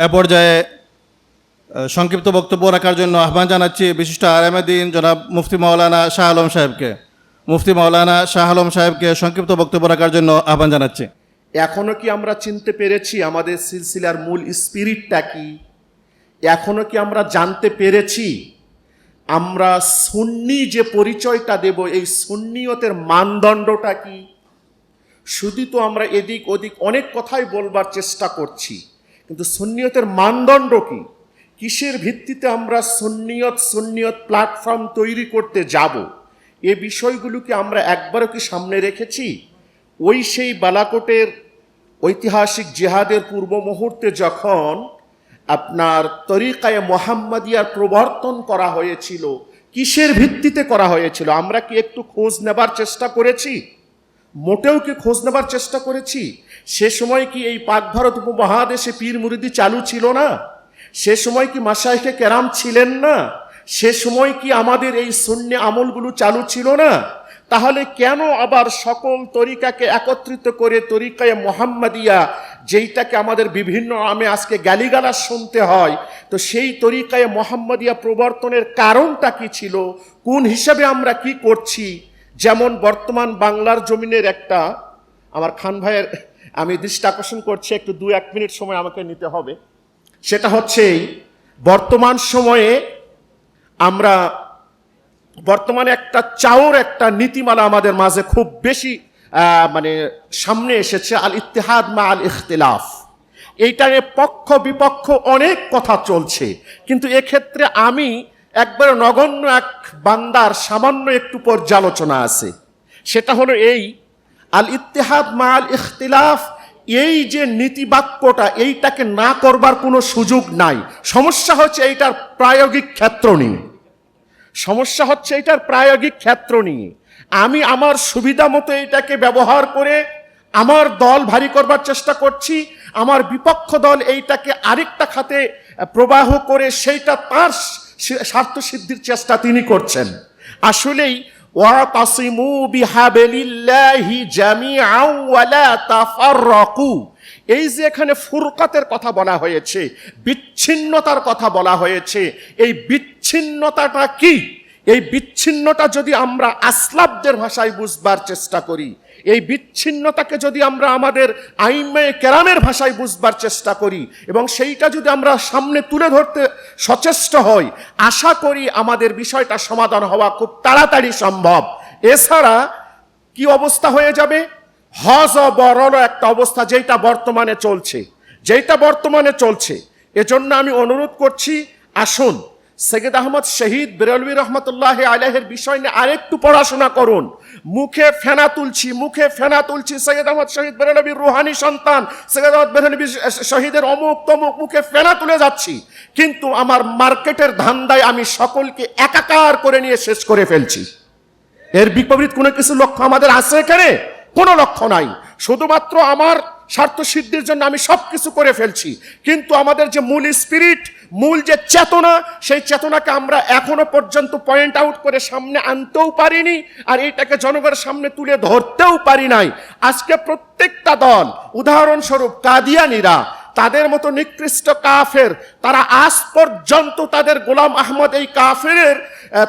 এ পর্যায়ে সংক্ষিপ্ত বক্তব্য রাখার জন্য আহ্বান জানাচ্ছি বিশিষ্ট আরামেদিন জনাব মুফতি মাওলানা শাহ আলম সাহেবকে। মুফতি মাওলানা শাহ আলম সাহেবকে সংক্ষিপ্ত বক্তব্য রাখার জন্য আহ্বান জানাচ্ছি। এখনও কি আমরা চিনতে পেরেছি আমাদের সিলসিলার মূল স্পিরিটটা কি? এখনও কি আমরা জানতে পেরেছি? আমরা সুন্নি যে পরিচয়টা দেব, এই সুন্নিয়তের মানদণ্ডটা কি? শুধু তো আমরা এদিক ওদিক অনেক কথাই বলবার চেষ্টা করছি। কিন্তু সুন্নিয়তের মানদণ্ড কি? কিসের ভিত্তিতে আমরা সুন্নিয়ত সুন্নিয়ত প্ল্যাটফর্ম তৈরি করতে যাব? এ বিষয়গুলোকে আমরা একবারও কি সামনে রেখেছি? ওই সেই বালাকোটের ঐতিহাসিক জেহাদের পূর্ব মুহূর্তে যখন আপনার তরিকায় মোহাম্মদিয়ার প্রবর্তন করা হয়েছিল, কিসের ভিত্তিতে করা হয়েছিল? আমরা কি একটু খোঁজ নেবার চেষ্টা করেছি? মোটেও কি খোঁজ নেবার চেষ্টা করেছি। সে সময় কি এই পাক ভারত উপমহাদেশে পীর মুরিদি চালু ছিল না? সে সময় কি মাসাইকে কেরাম ছিলেন না? সে সময় কি আমাদের এই শূন্য আমলগুলো চালু ছিল না? তাহলে কেন আবার সকল তরিকাকে একত্রিত করে তরিকায় মোহাম্মদিয়া, যেইটাকে আমাদের বিভিন্ন আমে আজকে গালিগালাজ শুনতে হয়, তো সেই তরিকায় মোহাম্মদিয়া প্রবর্তনের কারণটা কি ছিল? কোন হিসাবে আমরা কি করছি? যেমন বর্তমান বাংলার জমিনের একটা, আমার খান ভাইয়ের, আমি দৃষ্টি আকর্ষণ করছি, একটু দু এক মিনিট সময় আমাকে নিতে হবে। সেটা হচ্ছে বর্তমান সময়ে আমরা, বর্তমানে একটা চাওর একটা নীতিমালা আমাদের মাঝে খুব বেশি মানে সামনে এসেছে আল ইতিহাদ মা আল ইখতিলাফ এইটা নিয়ে পক্ষ বিপক্ষ অনেক কথা চলছে। কিন্তু এক্ষেত্রে আমি একবার নগণ্য এক বান্দার সামান্য একটু পর্যালোচনা আছে। সেটা হলো এই, আল ইত্তেহাদ মা আল ইখতিলাফ, এই যে নীতিবাক্যটা এইটাকে না করবার কোনো সুযোগ নাই। সমস্যা হচ্ছে এইটার প্রায়োগিক ক্ষেত্র নিয়ে। সমস্যা হচ্ছে এইটার প্রায়োগিক ক্ষেত্র নিয়ে। আমি আমার সুবিধা মতো এটাকে ব্যবহার করে আমার দল ভারী করবার চেষ্টা করছি, আমার বিপক্ষ দল এইটাকে আরেকটা খাতে প্রবাহ করে, সেইটা তার স্বার্থ সিদ্ধির চেষ্টা তিনি করছেন। আসলেই এই যে এখানে ফুরকাতের কথা বলা হয়েছে, বিচ্ছিন্নতার কথা বলা হয়েছে, এই বিচ্ছিন্নতাটা কি? এই বিচ্ছিন্নতা যদি আমরা আসলাবদের ভাষায় বুঝবার চেষ্টা করি, এই বিচ্ছিন্নতাকে যদি আমরা আমাদের আইমে কেরামের ভাষায় বুঝবার চেষ্টা করি, এবং সেইটা যদি আমরা সামনে তুলে ধরতে সচেষ্ট হই। আশা করি আমাদের বিষয়টা সমাধান হওয়া খুব তাড়াতাড়ি সম্ভব। এছাড়া কি অবস্থা হয়ে যাবে? হজ বরল একটা অবস্থা যেটা বর্তমানে চলছে। যেটা বর্তমানে চলছে। এজন্য আমি অনুরোধ করছি, আসুন সৈয়দ আহমদ শহীদ বেরলভী রহমতুল্লাহ আলহের বিষয় নিয়ে আরেকটু পড়াশোনা করুন। মুখে ফেনা তুলছি, মুখে ফেনা তুলছি সৈয়দ আহমদ শহীদ বেরলভীর রুহানি সন্তান। সৈয়দ আহমদ বেরলভী শহীদের অমুক তমুক মুখে ফেনা তুলে যাচ্ছি। কিন্তু আমার মার্কেটের ধান্দায় আমি সকলকে একাকার করে নিয়ে শেষ করে ফেলছি। এর বিপরীত কোনো কিছু লক্ষ্য আমাদের আছে এখানে? কোনো লক্ষ্য নাই। শুধুমাত্র আমার স্বার্থ সিদ্ধির জন্য আমি সব কিছু করে ফেলছি। কিন্তু আমাদের যে মূল স্পিরিট মূল যে চেতনা, সেই চেতনাকে আমরা এখনও পর্যন্ত পয়েন্ট আউট করে সামনে আনতেও পারিনি আর এইটাকে জনগণের সামনে তুলে ধরতেও পারি নাই। আজকে প্রত্যেকটা দল, উদাহরণস্বরূপ কাদিয়ানিরা, তাদের মতো নিকৃষ্ট কাফের, তারা আজ পর্যন্ত তাদের গোলাম আহমদ এই কাফের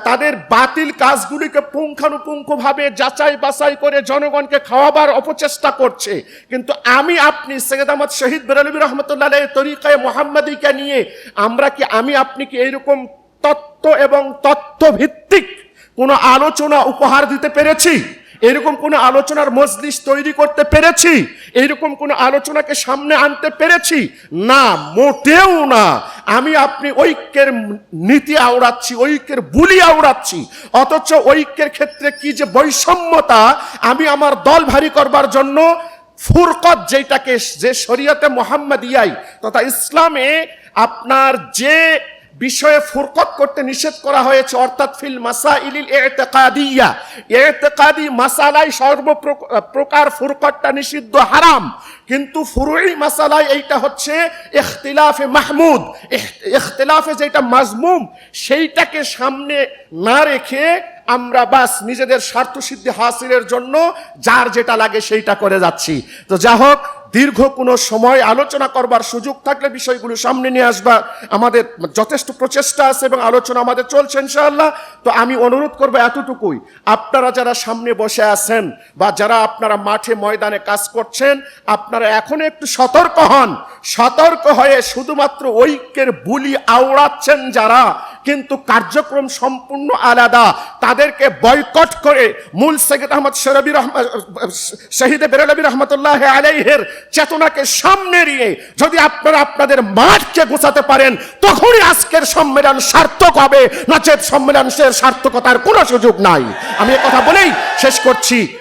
তাদের বাতিল কাজগুলিকে পুঙ্খানুপুঙ্খভাবে যাচাই বাছাই করে জনগণকে খাওয়াবার অপচেষ্টা করছে। কিন্তু আমি, আপনি, সৈয়দ আহমদ শহীদ বেরলবী রহমতুল্লাহ তরিকায় মোহাম্মদীকে নিয়ে, আমরা কি, আমি, আপনি কি এইরকম তত্ত্ব এবং তত্ত্বভিত্তিক ভিত্তিক কোনো আলোচনা, উপহার দিতে পেরেছি? এরকম কোনো আলোচনার মজলিস তৈরি করতে পেরেছি? এরকম কোনো আলোচনাকে সামনে আনতে পেরেছি? না, মোটেও না। আমি আপনি ঐক্যের নীতি আওড়াচ্ছি, ঐক্যের বুলি আওড়াচ্ছি। অথচ ঐক্যের ক্ষেত্রে কি যে বৈষম্যতা, আমি আমার দল ভারী করবার জন্য ফুরকত যেটাকে, যে শরীয়তে মোহাম্মদ ইয়াই তথা ইসলামে আপনার যে বিষয়ে ফুরকত করতে নিষেধ করা হয়েছে, অর্থাৎ ফিল মাসাইলিল ইতিকাদিয়া ইতিকাদি মাসালাই সর্বপ্রকার ফুরকতটা নিষিদ্ধ হারাম। কিন্তু ফুরুই মাসালায় এইটা হচ্ছে ইখতিলাফে মাহমুদ। ইখতিলাফে যেটা মাজমুম, সেইটাকে সামনে না রেখে আমরা বাস নিজেদের স্বার্থ সিদ্ধি হাসিলের জন্য যার যেটা লাগে সেইটা করে যাচ্ছি। তো যা হোক দীর্ঘ কোনো সময় আলোচনা করবার সুযোগ থাকলে বিষয়গুলো সামনে নিয়ে আসবা। আমাদের যথেষ্ট প্রচেষ্টা আছে এবং আলোচনা আমাদের চলছে ইনশাআল্লাহ। তো আমি অনুরোধ করব এতটুকুই। আপনারা যারা সামনে বসে আছেন বা যারা আপনারা মাঠে ময়দানে কাজ করছেন, আপনারা এখন একটু সতর্ক হন। সতর্ক হয়ে শুধুমাত্র ঐক্যের বুলি আওড়াচ্ছেন যারা। কিন্তু কার্যক্রম সম্পূর্ণ আলাদা। তাদেরকে বয়কট করে মূল সৈয়দ আহমদ শরবি শহীদ বেরলবী রহমতুল্লাহ আলাইহের চেতনাকে সামনে নিয়ে যদি আপনারা আপনাদের মাঠকে গোছাতে পারেন, তখনই আজকের সম্মেলন সার্থক হবে। নচেত সম্মেলন সার্থকতার কোনো সুযোগ নাই। আমি কথা বলেই শেষ করছি।